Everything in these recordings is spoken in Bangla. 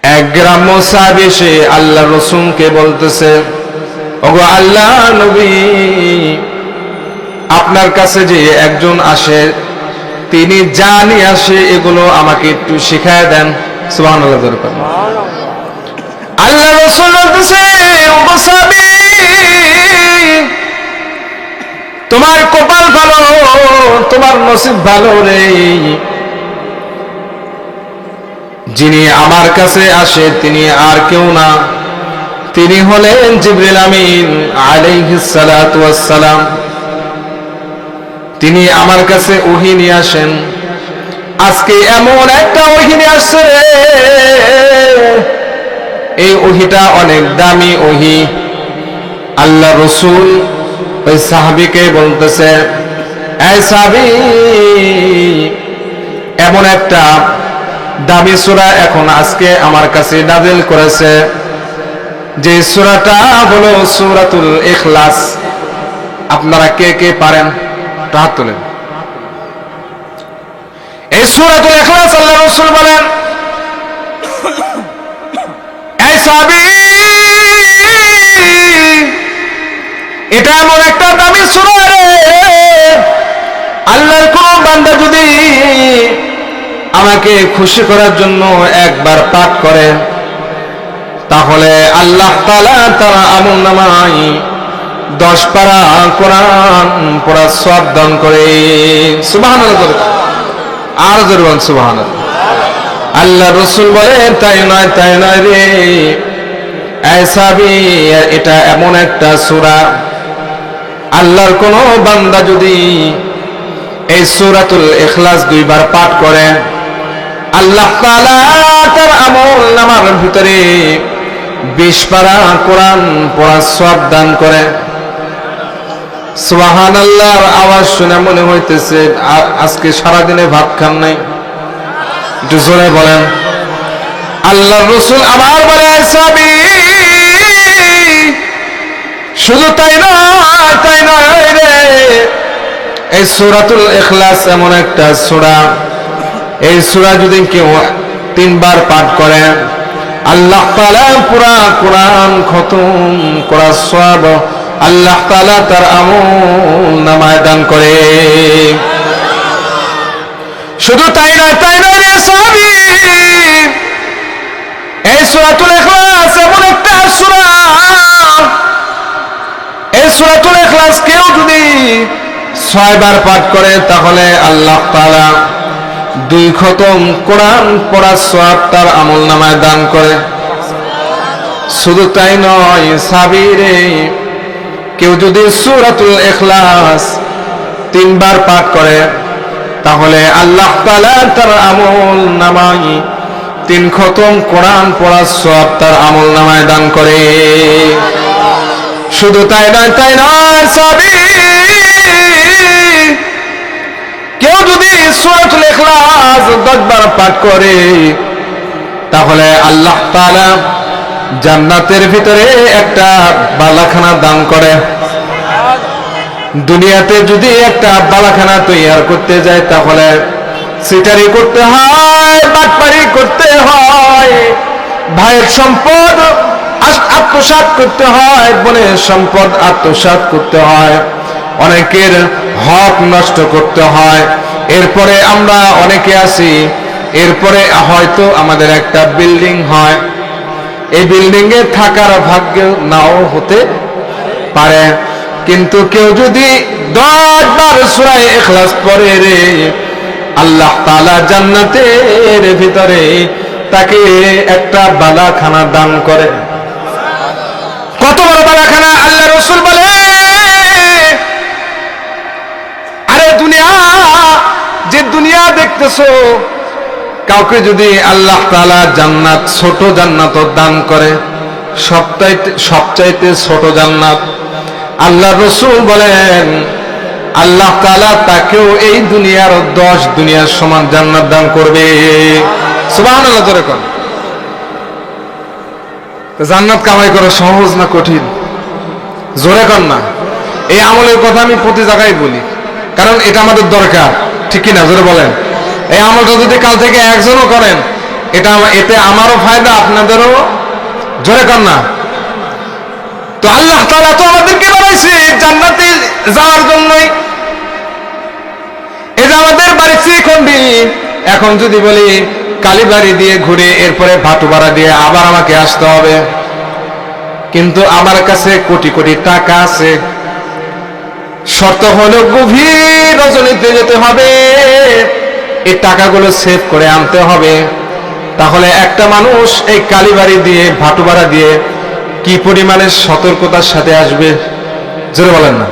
এক গ্রাম্য সাহাবী সে আল্লাহ রসুলকে বলতেছে, ওগো আল্লাহ নবী, আপনার কাছে যে একজন আসে, তিনি যা নিয়ে আসে এগুলো আমাকে একটু শিখায় দেন। জোরে আল্লাহ রসুল তোমার কপাল ভালো, তোমার নসিব ভালো রে। যিনি আমার কাছে আসে, তিনি আর কেউ না। তিনি হলেন জিবরিল আমিন আলাইহিস সালাতু ওয়াস সালাম তিনি আমার কাছে ওহী নিয়ে আসেন। আজকে এমন একটা ওহী নিয়ে আসছে এই ওহিটা অনেক দামি ওহি। আল্লাহ রসুল ওই সাহাবিকে বলতেছে এমন একটা দামি সুরা এখন আজকে আমার কাছে নাজিল করেছে। যে সুরাটা হলো সূরাতুল ইখলাস। আপনারা কে কে পারেন হাত তোলেন। এই সূরাতুল ইখলাস আল্লাহ রাসূল বলেন, এই সাহাবী, এটা এমন একটা দামি সূরা রে। আল্লাহর কোন বান্দা যদি আমাকে খুশি করার জন্য একবার পাঠ করে। তাহলে আল্লাহ তাআলা তার আমল নামাই দশ পারা কোরআন পড়া সব দান করে। বলে। আর জোরে বলুন সুবহানাল্লাহ। আল্লাহ রসুল বলে তাই নয় তাই নয় রে। এসাবি এটা এমন একটা সুরা। আল্লাহর কোন বান্দা যদি এই সুরাতুল এখলাস দুইবার পাঠ করে আল্লাহ তার আমল নামার ভিতরে বিশ পারা কোরআন পড়া সব দান করে। সোহান আল্লাহর আওয়াজ শুনে মনে হইতেছে আজকে সারাদিনে ভাত খান নাই। একটু জোরে বলেন। আল্লাহ রসুল আবার বলে শুধু তাই নয় তাই নয় রে। এই সূরাতুল ইখলাস এমন একটা সূরা। এই সূরা যদি কেউ তিনবার পাঠ করে, আল্লাহ তাআলা পুরা কোরআন খতম করা সব আল্লাহ তাআলা তার আমল নামায় দান করে। শুধু তাই নয়, তাই সাহাবী, এই সূরাতুল ইখলাস এমন একটা সূরা। এই সূরাতুল ইখলাস কেউ যদি ছয়বার পাঠ করে, তাহলে আল্লাহ তাআলা দুই খতম কোরআন পড়ার সওয়াব তার আমল নামায় দান করে। শুধু তাই নয়, সাবিরে, কেউ যদি সূরাতুল ইখলাস তিনবার পাঠ করে, তাহলে আল্লাহ তার আমল নামায় তিন খতম কোরআন পড়ার সওয়াব তার আমল নামায় দান করে। শুধু তাই নয় তাই নয় সবই কেউ যদি সূরাতুল দশবার পাঠ করে, তাহলে আল্লাহ জান্নাতের ভিতরে একটা বালাখানা দান করে। দুনিয়াতে যদি একটা বালাখানা তৈয়ার করতে যায়, তাহলে সিটারি করতে হয়, বাটপারি করতে হয়, ভাইয়ের সম্পদ আত্মসাৎ করতে হয়, বোনের সম্পদ আত্মসাৎ করতে হয়, অনেকের হক নষ্ট করতে হয়। এরপরে আমরা অনেকে আছি, এরপরে হয়তো আমাদের একটা বিল্ডিং হয়। এই বিল্ডিং এ থাকার ভাগ্য নাও হতে পারে। কিন্তু কেউ যদি দশ বার সুরায় এখলাস পড়ে রে, আল্লাহ তাআলা জান্নাতের ভিতরে তাকে একটা বালাখানা দান করে। কত বড় বালাখানা আল্লাহ রসুল বলে যে দুনিয়া দেখতেছো, কাউকে যদি আল্লাহ তাআলা জান্নাত, ছোট জান্নাত দান করে, সবচাইতে সবচাইতে ছোট জান্নাত আল্লাহ রসুল বলেন, আল্লাহ তাআলা তাকেও এই দুনিয়ার দশ দুনিয়ার সমান জান্নাত দান করবে। সুবহানাল্লাহ, জোরে কোন। জান্নাত কামাই করা সহজ না কঠিন? জোরে কর না। এই আমলের কথা আমি প্রতি জায়গায় বলি, কারণ এটা আমাদের দরকার। ঠিক কিনা, জোরে বলেন। এই আমলটা যদি কাল থেকে একজনও করেন, এটা এতে আমারও ফায়দা, আপনাদেরও জোরে কর না। তো আল্লাহ তাআলা তো আমাদেরকে বানাইছে জান্নাতে যাওয়ার জন্যই। এই যে আমাদের বাড়ি শ্রীখণ্ডী, এখন যদি বলি কালীবাড়ি দিয়ে ঘুরে এরপরে ভাটুপাড়া দিয়ে আবার আমাকে আসতে হবে। কিন্তু আমার কাছে কোটি কোটি টাকা আছে। শর্ত হলো গভীর রজনীতে যেতে হবে। এই টাকাগুলো সেভ করে আনতে হবে। তাহলে একটা মানুষ এই কালীবাড়ি দিয়ে, ভাটুপাড়া দিয়ে কি পরিমাণে সতর্কতার সাথে আসবে? জোরে বলেন না।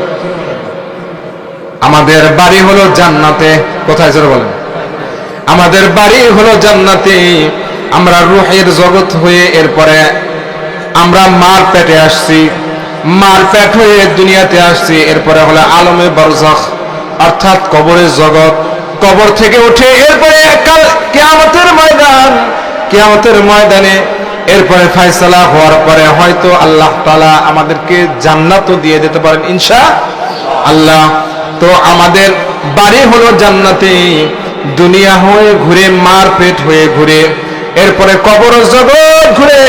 আমাদের বাড়ি হলো জান্নাতে। কোথায়? জোরে বলেন। আমাদের বাড়ি হলো জান্নাতে। আমরা রুহের জগৎ হয়ে এরপরে আমরা মার পেটে আসছি। মার পেট হয়ে দুনিয়াতে আসছি। এরপরে হলো আলমে বরজখ। অর্থাৎ কবরের জগৎ কবর থেকে উঠে এরপরে কাল কিয়ামতের ময়দান, কেয়ামতের ময়দানে এরপরে ফয়সালা হওয়ার পরে হয়তো আল্লাহ তালা আমাদেরকে জান্নাতও দিয়ে দিতে পারেন ইনশা আল্লাহ তো আমাদের বাড়ি হলো জান্নাতে, দুনিয়া হয়ে ঘুরে মার পেট হয়ে ঘুরে, এরপরে কবর জগৎ ঘুরে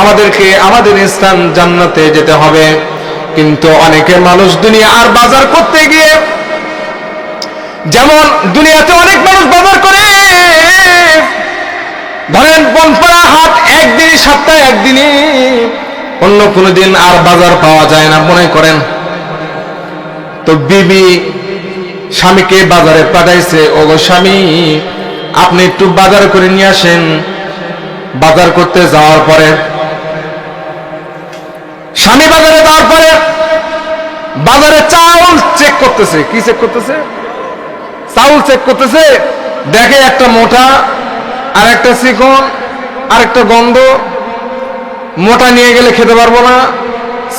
আমাদেরকে, আমাদের স্থান জান্নাতে যেতে হবে। কিন্তু অনেকে মানুষ দুনিয়া আর বাজার করতে গিয়ে যেমন দুনিয়াতে অনেক মানুষ বাজার করে। ধরেন বনপাড়া হাট একদিনই সপ্তাহে একদিনই অন্য কোনো দিন আর বাজার পাওয়া যায় না, মনে করেন। তো বিবি স্বামীকে বাজারে পাঠাইছে ও গো স্বামী, আপনি একটু বাজার করে নিয়ে আসেন। বাজার করতে যাওয়ার পরে, স্বামী বাজারে যাওয়ার পরে বাজারে চাউল চেক করতেছে। কি চেক করতেছে? চাউল চেক করতেছে, দেখে একটা মোটা আর একটা চিকন আর একটা গন্ধ। মোটা নিয়ে গেলে খেতে পারব না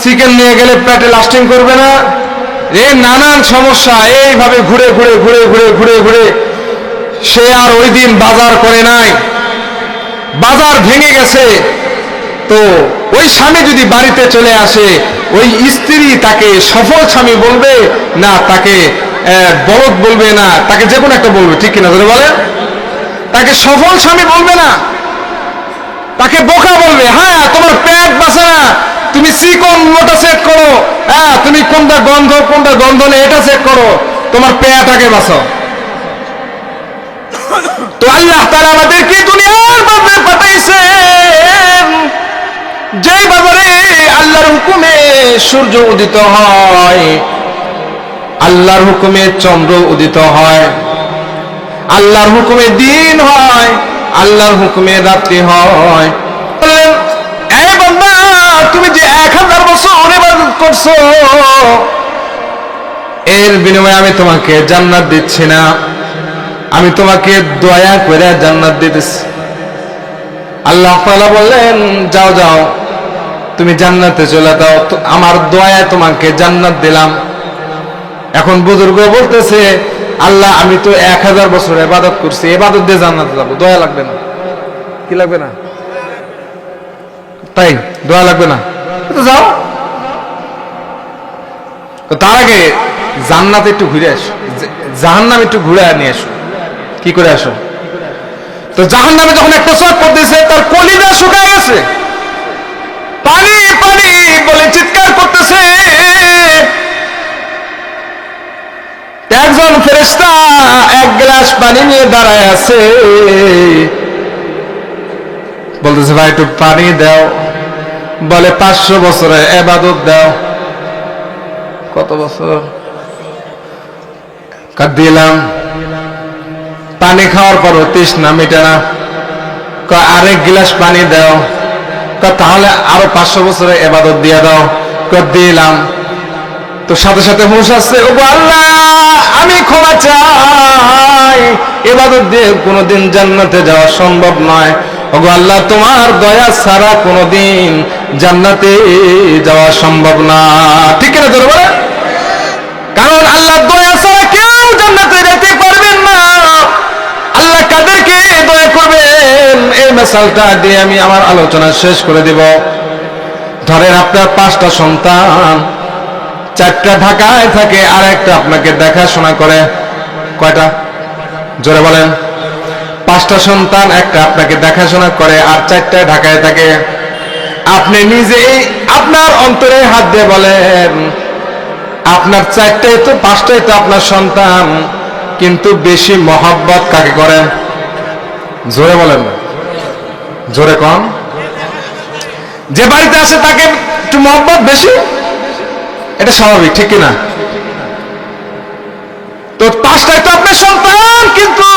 চিকেন নিয়ে গেলে পেটে লাস্টিং করবে না। এই নানান সমস্যা, এইভাবে ঘুরে ঘুরে ঘুরে ঘুরে ঘুরে ঘুরে সে আর ওই দিন বাজার করে নাই। বাজার ভেঙে গেছে। তো ওই স্বামী যদি বাড়িতে চলে আসে, ওই স্ত্রী তাকে সফল স্বামী বলবে, না, তাকে বলদ বলবে না, তাকে যে কোনো একটা বলবে, ঠিক কিনা বলে? তাকে সফল স্বামী বলবে না, তাকে বোকা বলবে হ্যাঁ তোমার পেট বাসে না, তুমি চিকন মোটা চেক করো হ্যাঁ তুমি কোনটা গন্ধ কোনটা গন্ধ নেই, এটা চেক করো, তোমার পেট আগে বাঁচাও। তো আল্লাহ তারা আমাদেরকে দুনিয়ার বাজারে পাঠাইছেন যে বাজারে আল্লাহর হুকুমে সূর্য উদিত হয় আল্লাহর হুকুমে চন্দ্র উদিত হয়। আল্লাহর হুকুমে দিন হয়, আল্লাহর হুকুমে রাত্রি হয়। তুমি যে এক হাজার বছর করছ, এর বিনিময়ে আমি তোমাকে জান্নাত দিচ্ছি না। আমি তোমাকে দয়া করে জান্নাত দিতেছি। আল্লাহ তাআলা বললেন, যাও যাও, তুমি জান্নাতে চলে যাও। আমার দয়া তোমাকে জান্নাত দিলাম। এখন বুজুর্গ বলতেছে, আল্লাহ, আমি তো এক হাজার বছর এবাদত করছি এবাদত দিয়ে জান্নাতে যাব, দয়া লাগবে না। কি লাগবে না? তাই, দয়া লাগবে না। তো যাও। তার আগে জান্নাতে একটু ঘুরে আসো জাহান্নাম একটু ঘুরে নিয়ে আসো। কি করে আসো? তো জাহান্নামে যখন একটা চট করতেছে, তার কলিজা শুকায় গেছে। পানি পানি বলে চিৎকার করতেছে। একজন ফেরেশতা এক গ্লাস পানি নিয়ে দাঁড়ায় আছে। বলতেছে, ভাই, একটু পানি দাও। বলে, পাঁচশো বছরে এবাদত দাও। কত বছর? দিলাম। পানি খাওয়ার পর তৃষ্ণা মিটে না। আরেক গিলাস পানি দাও। তাহলে আরও পাঁচশো বছরে এবাদত দিয়ে দাও। দিলাম। তো সাথে সাথে হুঁশ আসছে ও আল্লাহ, আমি ক্ষমা চাই। এবাদত দিয়ে কোনোদিন জান্নাতে যাওয়া সম্ভব নয়। ওগো আল্লাহ, তোমার দয়া ছাড়া কোনোদিন জান্নাতে যাওয়া সম্ভব না। ঠিক কিনা তোর বলে কারণ আল্লাহ দয়া ছাড়া কেউ জান্নাতে যেতে পারবেন না। আল্লাহ কাদেরকে দয়া করবেন? এই মেসালটা দিয়ে আমি আমার আলোচনা শেষ করে দেব। ধরেন আপনার পাঁচটা সন্তান চারটা ঢাকায় থাকে আর একটা আপনাকে দেখাশোনা করে। কয়টা? জোরে বলেন। পাঁচটা সন্তান, একটা আপনাকে দেখাশোনা করে, আর চারটায় ঢাকায় থাকে। আপনি নিজেই আপনার অন্তরে হাত দিয়ে বলেন, আপনার চারটাই তো, পাঁচটাই তো আপনার সন্তান, কিন্তু বেশি মহাব্বত কাকে করেন জোরে বলেন। জোরে কম যে বাড়িতে আসে তাকে একটু মহব্বত বেশি? এটা স্বাভাবিক, ঠিক কিনা? তো পাঁচটায় তো আপনার সন্তান, কিন্তু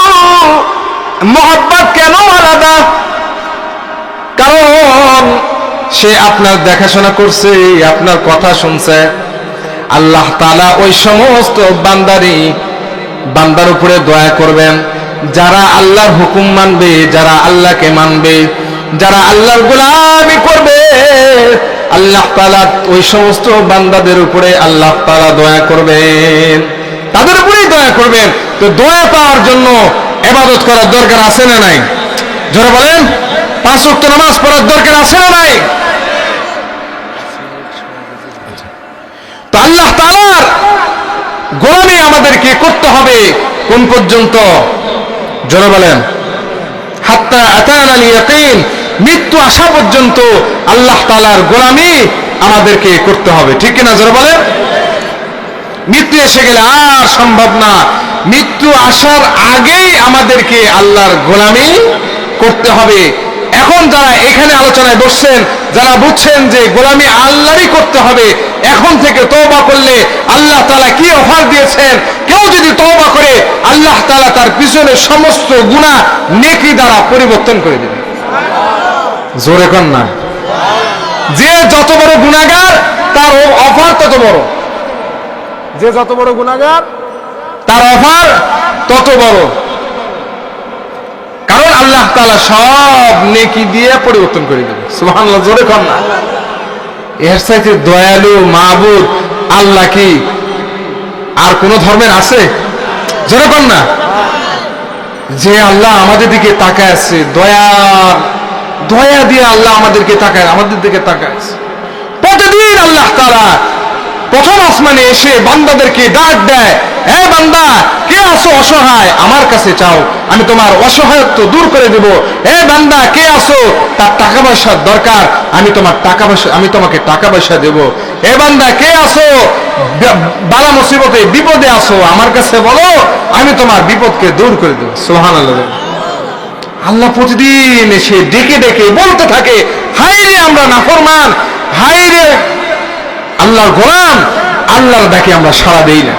মহব্বত কেন আলাদা? কারণ সে আপনার দেখাশোনা করছে, আপনার কথা শুনছে। আল্লাহ তালা ওই সমস্ত বান্দারি বান্দার উপরে দয়া করবেন। যারা আল্লাহর হুকুম মানবে, যারা আল্লাহকে মানবে, যারা আল্লাহর গোলামি করবে আল্লাহ তালা ওই সমস্ত বান্দাদের উপরে আল্লাহ তালা দয়া করবেন। তাদের উপরেই দয়া করবেন। তো দয়া পাওয়ার জন্য এবাদত করার দরকার আছে না নাই? যারা বলেন, পাঁচ ওয়াক্ত নামাজ পড়ার দরকার আছে না নাই? তো আল্লাহ তাআলার গোলামি আমাদেরকে করতে হবে কোন পর্যন্ত? জোরে বলেন। হাত্তা আতানা ইয়াকিন মৃত্যু আসা পর্যন্ত আল্লাহ তাআলার গোলামি আমাদেরকে করতে হবে। ঠিক কিনা জোরে বলেন? মৃত্যু এসে গেলে আর সম্ভব না। মৃত্যু আসার আগেই আমাদেরকে আল্লাহর গোলামি করতে হবে। এখন যারা এখানে আলোচনায় বসছেন, যারা বুঝছেন যে গোলামি আল্লাহরই করতে হবে, এখন থেকে তওবা করলে আল্লাহ তালা কি অফার দিয়েছেন? কেউ যদি তওবা করে, আল্লাহ তালা তার পিছনে সমস্ত গুনাহ নেকি দ্বারা পরিবর্তন করে দেবে। জোরে কর না। যে যত বড় গুনাহগার তার অফার তত বড়। যে যত বড় গুণাগার তার অফার তত বড়। কারণ আল্লাহ তাআলা সব নেকি দিয়ে পরিবর্তন করে দেবে সুবহানাল্লাহ জোরে কর না। এর চাইতে দয়ালু মাহবুব আল্লাহ কি? আর কোন ধর্মের আছে? জোরে কর না। যে আল্লাহ আমাদের দিকে তাকায় আছে দয়া দয়া দিয়ে আল্লাহ আমাদেরকে তাকায়, আমাদের দিকে তাকায়। আছে প্রতিদিন আল্লাহ তাআলা প্রথম আসমানে এসে বান্দাদেরকে ডাক দেয়, এ বান্দা, কে আসো অসহায়? আমার কাছে চাও, আমি তোমার অসহায়ত্ব দূর করে দেব। এ বান্দা, কে আসো তার টাকা পয়সার দরকার, আমি তোমার টাকা পয়সা, আমি তোমাকে টাকা পয়সা দেব। এ বান্দা, কে ব- বালা মুসিবতে, বিপদে আসো আমার কাছে বলো, আমি তোমার বিপদকে দূর করে দেব। সোহান আল্লাহ আল্লাহ প্রতিদিন এসে ডেকে ডেকে বলতে থাকে হাই রে আমরা নাফরমান হাই রে আল্লাহর গোলাম, আল্লাহর ডাকে আমরা সাড়া দেই না।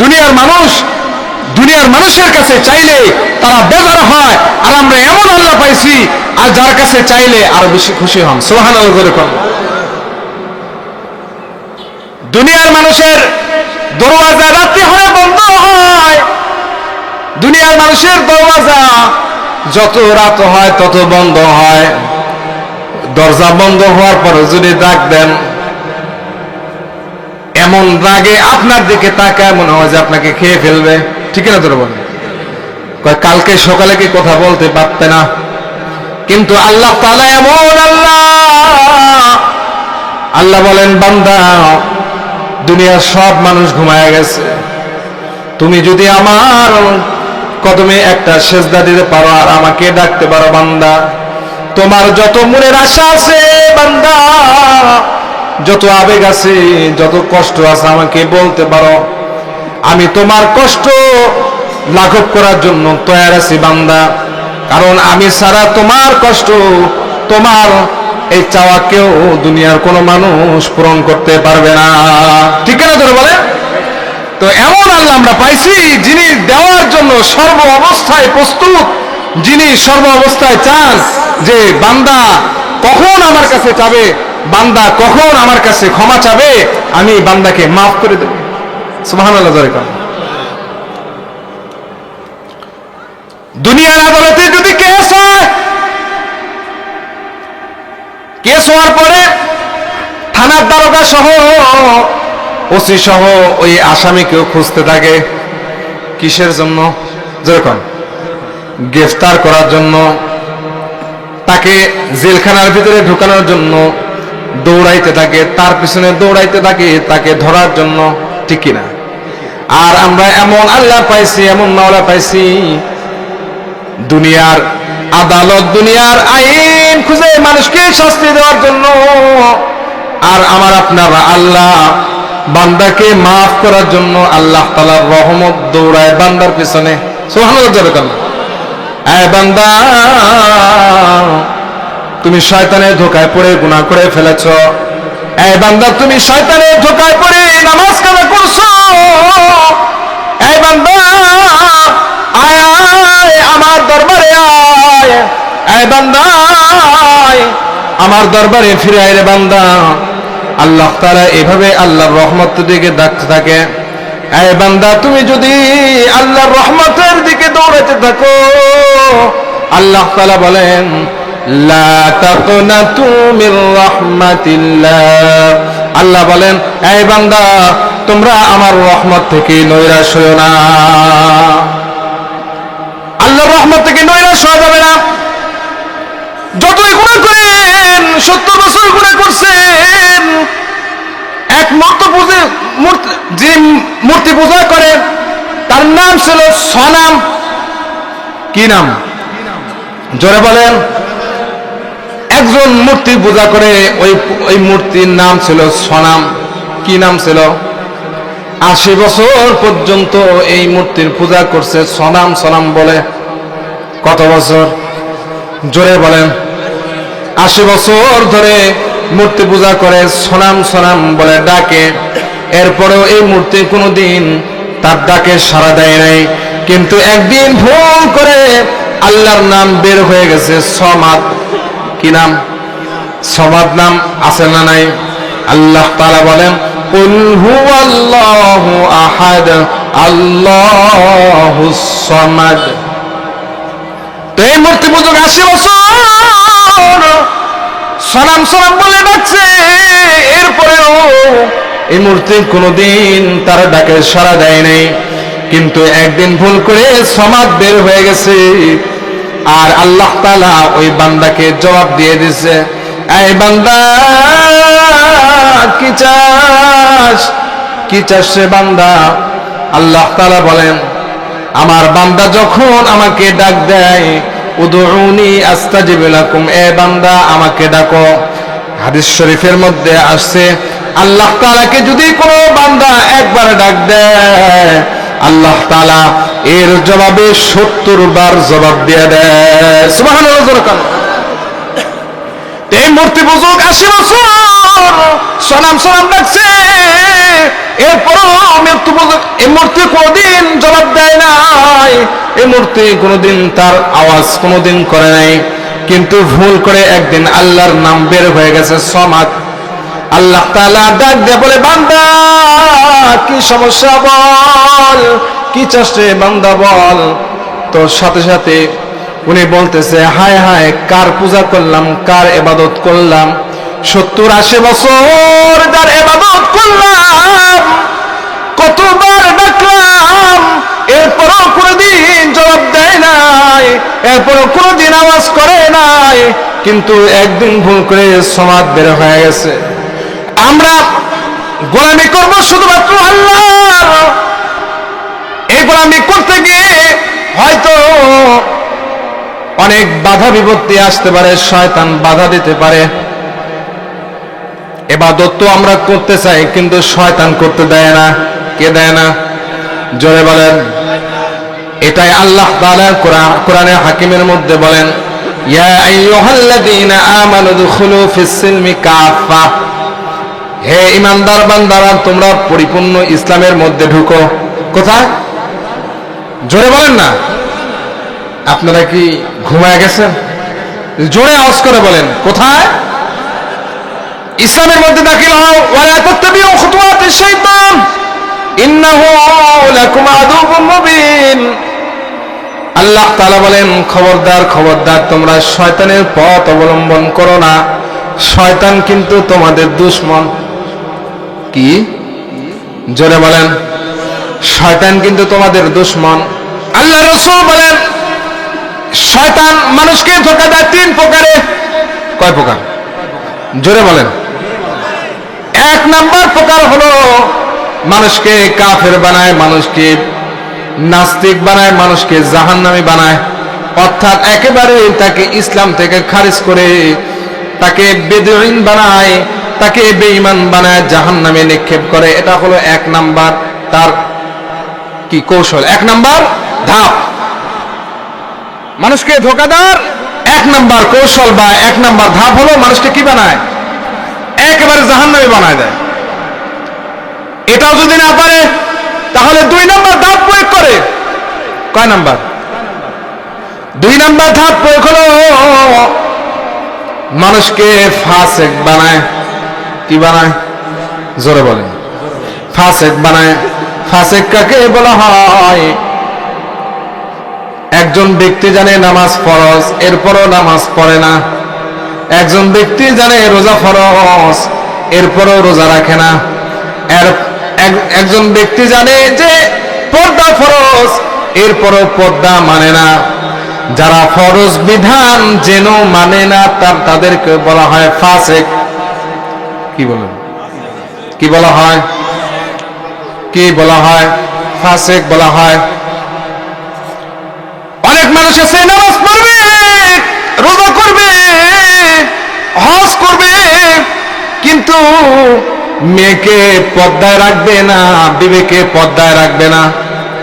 দুনিয়ার মানুষ, দুনিয়ার মানুষের কাছে চাইলে তারা বেজার হয়, আর আমরা এমন আল্লাহ পাইছি, আর যার কাছে চাইলে আরও বেশি খুশি হন। সোহান করে দুনিয়ার মানুষের দরওয়াজা রাত্রি হলে বন্ধ হয়। দুনিয়ার মানুষের দরওয়াজা, যত রাত হয় তত বন্ধ হয়। দরজা বন্ধ হওয়ার পর যদি ডাক দেন, এমন রাগে আপনার দিকে তাকায় মনে হয় যে আপনাকে খেয়ে ফেলবে। ঠিক না তোর কালকে সকালে কি কথা বলতে পারতে না? কিন্তু আল্লাহ তালা এমন আল্লাহ। আল্লাহ বলেন, বান্দা, দুনিয়ার সব মানুষ ঘুমায় গেছে। তুমি যদি আমার কদমে একটা সেজদা দিতে পারো আর আমাকে ডাকতে পারো, বান্দা। তোমার যত মনের আশা আছে, বান্দা, যত আবেগ আছে, যত কষ্ট আছে, আমাকে বলতে পারো। আমি তোমার কষ্ট লাঘব করার জন্য তৈরি আছি, বান্দা। কারণ আমি সারা তোমার কষ্ট, তোমার এই চাওয়া কেউ দুনিয়ার কোনো মানুষ পূরণ করতে পারবে না। ঠিক না তোর বলে তো এমন আল্লাহ আমরা পাইছি যিনি দেওয়ার জন্য সর্ব অবস্থায় প্রস্তুত, যিনি সর্ব অবস্থায় চান যে বান্দা কখন আমার কাছে চাবে বান্দা কখন আমার কাছে ক্ষমা চাবে, আমি বান্দাকে মাফ করে দেব। জোরে দুনিয়ার আদালতে যদি কেস হয়, কেস হওয়ার পরে থানার দারোগা সহ ওসি সহ ওই আসামিকেও খুঁজতে থাকে। কিসের জন্য? যেরকম গ্রেফতার করার জন্য, তাকে জেলখানার ভিতরে ঢুকানোর জন্য দৌড়াইতে থাকে, তার পিছনে দৌড়াইতে থাকে, তাকে ধরার জন্য, ঠিক কিনা? আর আমরা এমন আল্লাহ পাইছি, এমন মাওলা পাইছি, দুনিয়ার আদালত, দুনিয়ার আইন খুঁজে মানুষকে শাস্তি দেওয়ার জন্য। আর আমার আপনার আল্লাহ বান্দাকে মাফ করার জন্য আল্লাহ তালার রহমত দৌড়ায় বান্দার পিছনে। বান্দা, তুমি শয়তানের ধোকায় পড়ে গুনাহ করে ফেলেছ। এই বান্দা, তুমি শয়তানের ধোকায় পড়ে নামাজ কাজা করছ। এই বান্দা, আয় আমার দরবারে আয়। এই বান্দা আমার দরবারে ফিরে আয় রে বান্দা। আল্লাহ তারা এভাবে আল্লাহর রহমত দিকে ডাকতে থাকে। এই বান্দা, তুমি যদি আল্লাহর রহমতের দিকে দৌড়াতে থাকো, আল্লাহ তাআলা বলেন আল্লাহ বলেন, এই বান্দা, তোমরা আমার রহমত থেকে নৈরাশ হও না। আল্লাহর রহমত থেকে নৈরাশ হওয়া যাবে না। যতই গুণা করেন, সত্তর বছর গুণা করছেন, এক মূর্তি পূজে যে মূর্তি পূজা করে তার নাম ছিল সনাম। কি নাম? জোরে বলেন। একজন মূর্তি পূজা করে, ওই ওই মূর্তির নাম ছিল সনাম। কি নাম ছিল? আশি বছর পর্যন্ত এই মূর্তির পূজা করছে সনাম সনাম বলে কত বছর? জোরে বলেন। আশি বছর ধরে মূর্তি পূজা করে, সোনাম সোনাম বলে ডাকে। এরপরেও এই মূর্তি কোনোদিন তার ডাকে সাড়া দেয় নাই। কিন্তু একদিন ভুল করে আল্লাহর নাম বের হয়ে গেছে, সমাদ। কি নাম? সমাদ নাম আছে না নাই? আল্লাহ তাআলা বলেন, কুল হুয়াল্লাহু আহাদ আল্লাহুস সামাদ। তো এই মূর্তি পূজক আশি বছর সালাম সালাম বলে ডাকছে এরপরেও এই মূর্তি কোনোদিন তার ডাকে সাড়া দেয় নাই। কিন্তু একদিন ভুল করে সমাজ বের হয়ে গেছে। আর আল্লাহ তালা ওই বান্দাকে জবাব দিয়ে দিছে এই বান্দা, কি চাস? কি চাস সে বান্দা? আল্লাহ তালা বলেন, আমার বান্দা যখন আমাকে ডাক দেয় উদুনি আস্তাজিব লাকুম, এ বান্দা আমাকে ডাকো। হাদিস শরীফের মধ্যে আসছে, আল্লাহ তাআলাকে যদি কোনো বান্দা একবার ডাক দেয়, আল্লাহ তাআলা এর জবাবে সত্তর বার জবাব দিয়ে দেয়। সুবহানাল্লাহ এই মূর্তি বুঝুক আশি বছর। সনাম সনাম ডাকছে এরপরও মৃত্যু বুঝুক এই মূর্তি কোনদিন জবাব দেয় নাই। এই মূর্তি কোনোদিন তার আওয়াজ কোনোদিন করে নাই। কিন্তু ভুল করে একদিন আল্লাহর নাম বের হয়ে গেছে সমাজ। আল্লাহ তাআলা ডাক দিয়ে বলে, বান্দা, কি সমস্যা বল? কি রে বান্দা বল? তোর সাথে সাথে উনি বলতেছে, হায় হায়, কার পূজা করলাম, কার এবাদত করলাম? সত্তর আশি বছর যার এবাদত করলাম, কতবার ডাকলাম, এরপরও কোনোদিন জবাব দেয় নাই, এরপরও কোনোদিন আওয়াজ করে নাই, কিন্তু একদিন ভুল করে সমাজ বের হয়ে গেছে। আমরা গোলামি করব শুধুমাত্র আল্লাহ এই গোলামি করতে গিয়ে হয়তো অনেক বাধা বিপত্তি আসতে পারে, শয়তান বাধা দিতে পারে। এবাদত তো আমরা করতে চাই, কিন্তু শয়তান করতে দেয় না। কে দেয় না? জোরে বলেন। এটাই আল্লাহ তাআলা কোরআন, কোরআনে হাকিমের মধ্যে বলেন, ইয়া আইয়ুহাল্লাযীনা আমানু দুখুলু ফিস-সিলমি কাফা হে ইমানদার বান্দারা, তোমরা পরিপূর্ণ ইসলামের মধ্যে ঢুকো। কোথায়? জোরে বলেন না। আপনারা কি ঘুমায় গেছেন? জোরে আওয়াজ করে বলেন, কোথায়? ইসলামের মধ্যে দাখিল হও, ওয়ালা তাত্তাবিউ খুতুওয়াতিশ শাইতান, ইন্নাহু লাকুম আদুউম মুবিন। আল্লাহ তাআলা বলেন, খবরদার খবরদার, তোমরা শয়তানের পথ অবলম্বন করো না। শয়তান কিন্তু তোমাদের দুশমন। কি? জোরে বলেন, শয়তান কিন্তু তোমাদের দুশমন। আল্লাহ রসুল বলেন শয়তান মানুষকে ধোকা দেয় তিন প্রকারে। কয় প্রকার? জোরে বলেন। এক নাম্বার প্রকার হলো, মানুষকে কাফের বানায়, মানুষকে নাস্তিক বানায়, মানুষকে জাহান্নামী বানায়। অর্থাৎ একেবারে তাকে ইসলাম থেকে খারিজ করে তাকে বেদইন বানায়, তাকে বেঈমান বানায় জাহান নামে নিক্ষেপ করে। এটা হলো এক নাম্বার। তার কি কৌশল? এক নাম্বার ধাপ। মানুষকে ধোকাদার এক নাম্বার কৌশল বা এক নাম্বার ধাপ হলো মানুষকে কি বানায়? একেবারে জাহান নামে বানায় দেয়। এটাও যদি না পারে, তাহলে দুই নাম্বার ধাপ প্রয়োগ করে। কয় নাম্বার? দুই নাম্বার ধাপ প্রয়োগ হলো মানুষকে ফাসেক বানায়। কি বানায়? জোরে বলেন। ফাসেক বানায়। ফাসেক কাকে বলা হয়? একজন ব্যক্তি জানে নামাজ ফরজ, এরপরও নামাজ পড়ে না। একজন ব্যক্তি জানে রোজা ফরজ, এরপরও রোজা রাখে না। একজন ব্যক্তি জানে যে পর্দা ফরজ, এরপরও পর্দা মানে না। যারা ফরজ বিধান যেন মানে না, তার তাদেরকে বলা হয় ফাসেক। কি বলেন? কি বলা হয়? কি বলা হয়? ফাসেক বলা হয়। মানুষ আছে নামাজ পড়বে রোজা করবে, হজ করবে, কিন্তু মেয়েকে পদ্মায় রাখবে না বিবেকে পদ্মায় রাখবে না।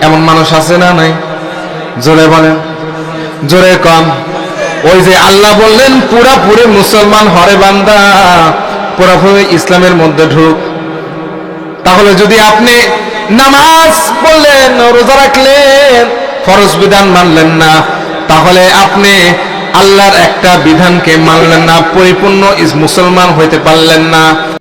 এমন মানুষ আছে না নাই? জোরে বলেন, জোরে কম ওই যে আল্লাহ বললেন, পুরাপুরি মুসলমান হরে বান্দা, পুরাপুরি ইসলামের মধ্যে ঢুক। তাহলে যদি আপনি নামাজ পড়লেন রোজা রাখলেন ফরজ বিধান মানলেন না। তাহলে আপনি আল্লাহর একটা বিধানকে মানলেন না, পরিপূর্ণ মুসলমান হইতে পারলেন না।